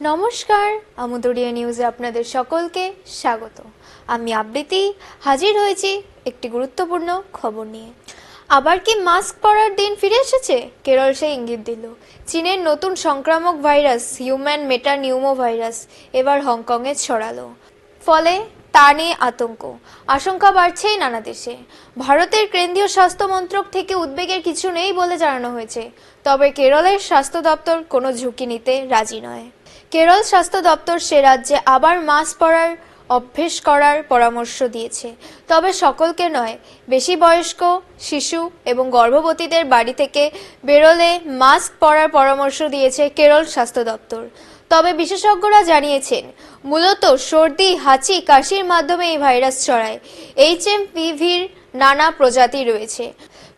নমস্কার, আমুদরিয়া নিউজে আপনাদের সকলকে স্বাগত। আমি আবৃত্তি, হাজির হয়েছি একটি গুরুত্বপূর্ণ খবর নিয়ে। আবার কি মাস্ক পরার দিন ফিরে এসেছে? কেরল সেই ইঙ্গিত দিল। চীনের নতুন সংক্রামক virus, human metapneumovirus এবার হংকংয়ে ছড়ালো। ফলে তা নিয়ে আতঙ্ক। আশঙ্কা বাড়ছেই নানা দেশে। ভারতের কেন্দ্রীয় স্বাস্থ্য মন্ত্রক থেকে উদ্বেগের কিছু নেই বলে জানানো হয়েছে। তবে কেরলের স্বাস্থ্য দপ্তর কোনো ঝুঁকি নিতে রাজি নয়। কেরল স্বাস্থ্য দপ্তর সে রাজ্যে আবার মাস্ক পরার অভ্যেস করার পরামর্শ দিয়েছে। তবে সকলকে নয়, বেশি বয়স্ক, শিশু এবং গর্ভবতীদের বাড়ি থেকে বেরোলে মাস্ক পরার পরামর্শ দিয়েছে কেরল স্বাস্থ্য দপ্তর। তবে বিশেষজ্ঞরা জানিয়েছেন, মূলত সর্দি, হাঁচি, কাশির মাধ্যমে এই ভাইরাস ছড়ায়। এইচ এম পিভির নানা প্রজাতি রয়েছে।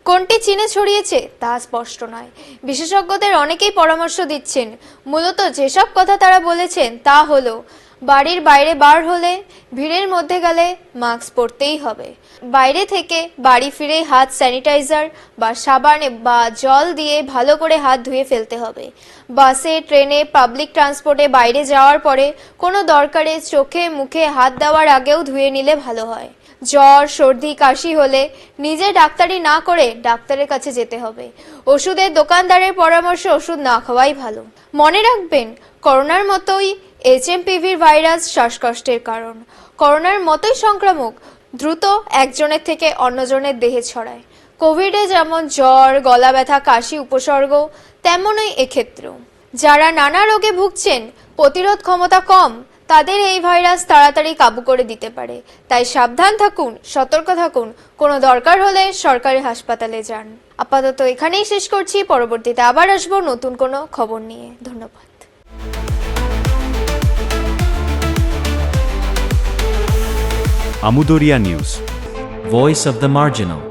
কোনটি চীনে ছড়িয়েছে তা স্পষ্ট নয়। বিশেষজ্ঞদের অনেকেই পরামর্শ দিচ্ছেন। মূলত যেসব কথা তারা বলেছেন তা হলো, বাড়ির বাইরে বার হলে ভিড়ের মধ্যে গেলে মাস্ক পরতেই হবে। বাইরে থেকে বাড়ি ফিরে হাত স্যানিটাইজার বা সাবান বা জল দিয়ে ভালো করে হাত ধুয়ে ফেলতে হবে। বাসে, ট্রেনে, পাবলিক ট্রান্সপোর্টে বাইরে যাওয়ার পরে কোনো দরকারে চোখে মুখে হাত দেওয়ার আগেও ধুয়ে নিলে ভালো হয়। জ্বর, সর্দি, কাশি হলে নিজে ডাক্তারি না করে ডাক্তারের কাছে যেতে হবে। ওষুধের দোকানদারের পরামর্শ ওষুধ না খাওয়াই ভালো। মনে রাখবেন, করোনার মতোই এইচএমপিভির ভাইরাস শ্বাসকষ্টের কারণ। করোনার মতোই সংক্রামক দ্রুত একজনের থেকে অন্যজনের দেহে ছড়ায়। কোভিডে যেমন জ্বর, গলা ব্যথা, কাশি, উপসর্গ, তেমনই এক্ষেত্রেও। যারা নানা রোগে ভুগছেন, প্রতিরোধ ক্ষমতা কম তাদের এই ভাইরাস তাড়াতাড়ি কাবু করে দিতে পারে। তাই সাবধান থাকুন, সতর্ক থাকুন। কোনো দরকার হলে সরকারি হাসপাতালে যান। আপাতত এখানেই শেষ করছি। পরবর্তীতে আবার আসব নতুন কোনো খবর নিয়ে। ধন্যবাদ। Amudoria News. Voice of the Marginal.